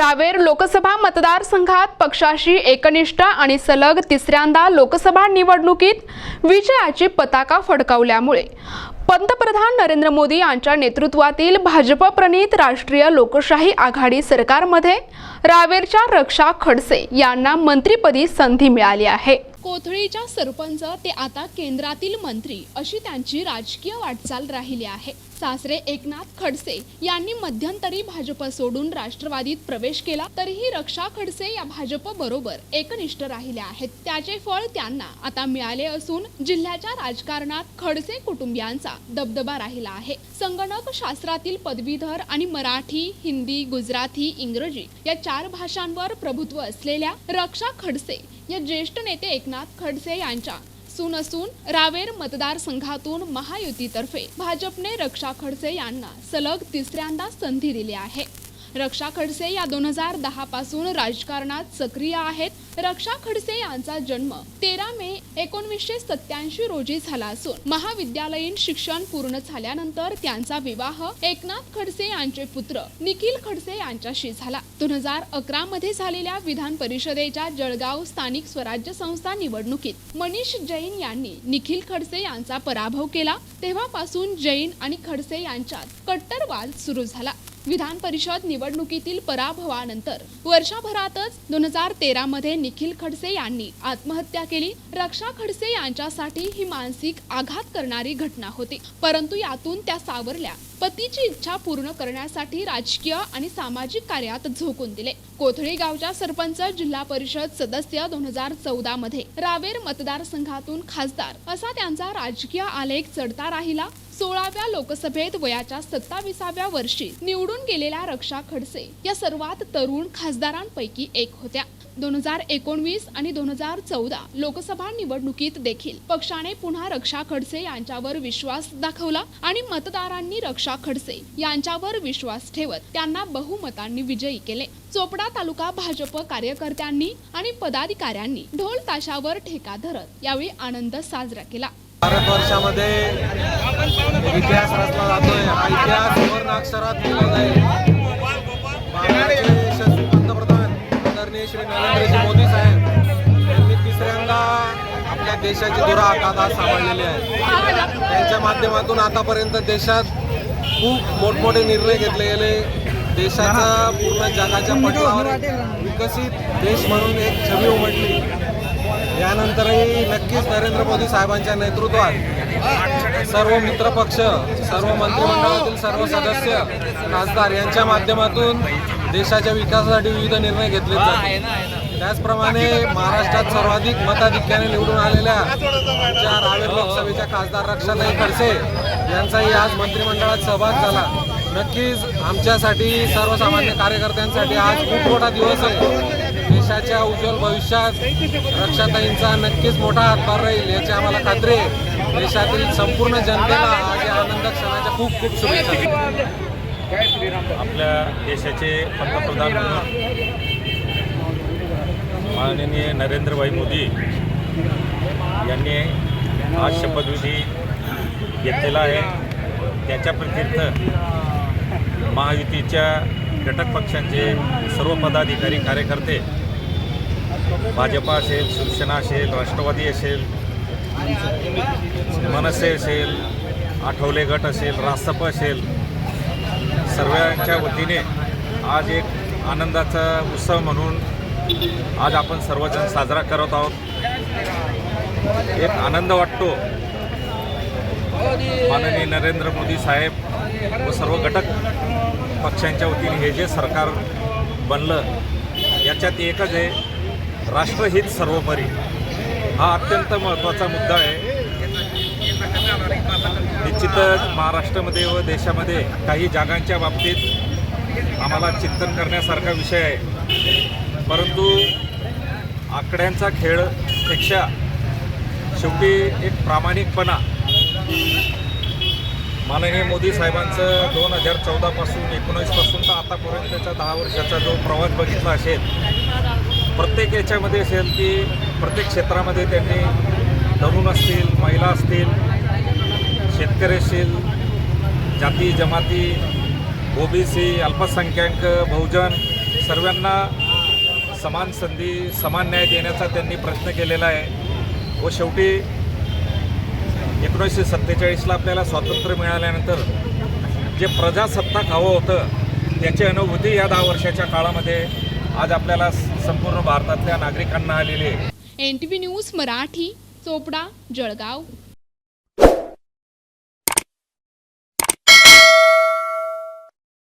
रावेर लोकसभा मतदारसंघात पक्षाशी एकनिष्ठ आणि सलग तिसऱ्यांदा लोकसभा निवडणुकीत विजयाची पताका फडकावल्यामुळे पंतप्रधान नरेंद्र मोदी यांच्या नेतृत्वातील भाजप प्रणित राष्ट्रीय लोकशाही आघाडी सरकारमध्ये रावेरच्या रक्षा खडसे यांना मंत्रिपदी संधी मिळाली आहे. कोथळीच्या सरपंच ते आता केंद्रातील मंत्री अशी त्यांची राजकीय वाटचाल राहिली आहे. सासरे एकनाथ खडसे यांनी मध्यंतरी भाजप सोडून राष्ट्रवादीत प्रवेश केला तरीही रक्षा खडसे या भाजप बरोबर एकनिष्ठ राहिल्या आहेत. त्याचे फळ त्यांना आता मिळाले असून जिल्ह्याच्या राजकारणात खडसे कुटुंबियांचा दबदबा राहिला आहे. संगणक शास्त्रातील पदवीधर आणि मराठी हिंदी गुजराती इंग्रजी या चार भाषांवर प्रभुत्व असलेल्या रक्षा खडसे या ज्येष्ठ नेते एकनाथ खडसे यांच्या सून असून रावेर मतदारसंघातून महायुतीतर्फे भाजपने रक्षा खडसे यांना सलग तिसऱ्यांदा संधी दिली आहे. रक्षा खडसे या दोन हजार दहा पासून राजकारणात सक्रिय आहेत. रक्षा खडसे यांचा जन्म तेरा मे एकोणवीसशे सत्याऐंशी रोजी झाला असून महाविद्यालयीन शिक्षण पूर्ण झाल्यानंतर त्यांचा विवाह एकनाथ खडसे यांचे पुत्र निखिल खडसे यांच्याशी झाला. दोन हजार अकरा मध्ये झालेल्या विधान परिषदेच्या जळगाव स्थानिक स्वराज्य संस्था निवडणुकीत मनीष जैन यांनी निखिल खडसे यांचा पराभव केला. तेव्हापासून जैन आणि खडसे यांच्यात कट्टर वाद सुरू झाला. विधान परिषद निवडणुकीतील पराभवानंतर वर्षभरातच दोन हजार तेरा मध्ये निखिल खडसे यांनी आत्महत्या केली. रक्षा खडसे यांच्यासाठी ही मानसिक आघात करणारी घटना होती. परंतु यातून त्या सावरल्या. पतीची इच्छा पूर्ण करण्यासाठी राजकीय आणि सामाजिक कार्यात झोकून दिले. कोथळी गावच्या सरपंच जिल्हा परिषद सदस्य दोन हजार चौदा मध्ये रावेर मतदारसंघातून खासदार असा त्यांचा राजकीय आलेख चढता राहिला. सोळाव्या लोकसभेत वयाच्या सत्ताविसाव्या वर्षी निवडून गेलेल्या रक्षा खडसे या सर्वात तरुण खासदारांपैकी एक होत्या. दोन हजार एकोणवीस आणि दोन हजार चौदा लोकसभा निवडणुकीत देखील पक्षाने पुन्हा रक्षा खडसे यांच्यावर विश्वास दाखवला आणि मतदारांनी रक्षा खडसे यांच्यावर विश्वास ठेवत त्यांना बहुमतांनी विजयी केले. चोपडा तालुका भाजप कार्यकर्त्यांनी आणि पदाधिकाऱ्यांनी ढोल ताशावर ठेका धरत यावेळी आनंद साजरा केला. भारत वर्षामध्ये इतिहास रचला जातोय. हा इतिहास सुवर्ण अक्षरात लिहिला जाईल. श्री नरेंद्रजी मोदी साहेब यांनी तिसऱ्यांदा आपल्या देशाची धुरा आखात सांभाळलेली आहे. त्यांच्या माध्यमातून आतापर्यंत देशात खूप मोठमोठे निर्णय घेतले गेले. देशाचा पूर्ण जगाच्या पटलावर विकसित देश म्हणून एक छवी उमटली. यानंतरही नक्कीच नरेंद्र मोदी साहेबांच्या नेतृत्वात सर्व मित्रपक्ष सर्व मंत्रिमंडळातील सर्व सदस्य खासदार यांच्या माध्यमातून देशाच्या विकासासाठी विविध निर्णय घेतले त्याचप्रमाणे महाराष्ट्रात सर्वाधिक मताधिक्याने निवडून आलेल्या आमच्या रावेर लोकसभेच्या खासदार रक्षाताई खडसे यांचाही आज मंत्रिमंडळात सहभाग झाला. नक्कीच आमच्यासाठी सर्वसामान्य कार्यकर्त्यांसाठी आज खूप मोठा दिवस आहे. देशाच्या उज्ज्वल भविष्यात रक्षाताईंचा नक्कीच मोठा हातभार राहील याची आम्हाला खात्री आहे. देशातील संपूर्ण जनतेला आज या आनंद क्षणाच्या खूप खूप शुभेच्छा. आपल्या देशाचे पंतप्रधान माननीय नरेंद्रभाई मोदी यांनी आज शपथविधी घेतलेला आहे. त्याच्या प्रीत्यर्थ महायुतीच्या घटक पक्षांचे सर्व पदाधिकारी कार्यकर्ते भाजपा असेल शिवसेना असेल राष्ट्रवादी असेल मनसे असेल आठवले गट असेल रासप असेल सर्वांच्या वतीने आज एक आनंदाचा उत्सव म्हणून आज आपण सर्वजण साजरा करत आहोत. एक आनंद वाटतो. माननीय नरेंद्र मोदी साहेब व सर्व घटक पक्षांच्या वतीने हे जे सरकार बनलं याच्यात एकच आहे राष्ट्रहित सर्वोपरी. हा अत्यंत महत्त्वाचा मुद्दा आहे. निश्चितच महाराष्ट्रामध्ये व देशामध्ये काही जागांच्या बाबतीत आम्हाला चिंतन करण्यासारखा विषय आहे. परंतु आकड्यांचा खेळपेक्षा शेवटी एक प्रामाणिकपणा. माननीय मोदी साहेबांचं दोन हजार चौदापासून एकोणीसपासून तर आतापर्यंतचा दहा वर्षाचा जो प्रवास बघितला असेल प्रत्येक याच्यामध्ये असेल की प्रत्येक क्षेत्रामध्ये त्यांनी तरुण असतील महिला असतील शेतकरी जाती जमाती ओबीसी अल्पसंख्याक बहुजन सर्वांना समान संधी समान न्याय देण्याचा त्यांनी प्रयत्न केलेला आहे. व शेवटी एकोणीसशे सत्तेचाळीसला आपल्याला स्वातंत्र्य मिळाल्यानंतर जे प्रजासत्ताक हवं होतं त्याची अनुभूती या दहा वर्षाच्या काळामध्ये आज आपल्याला संपूर्ण भारतातल्या नागरिकांना आलेली आहे. N T V news Marathi Chopda Jalgaon.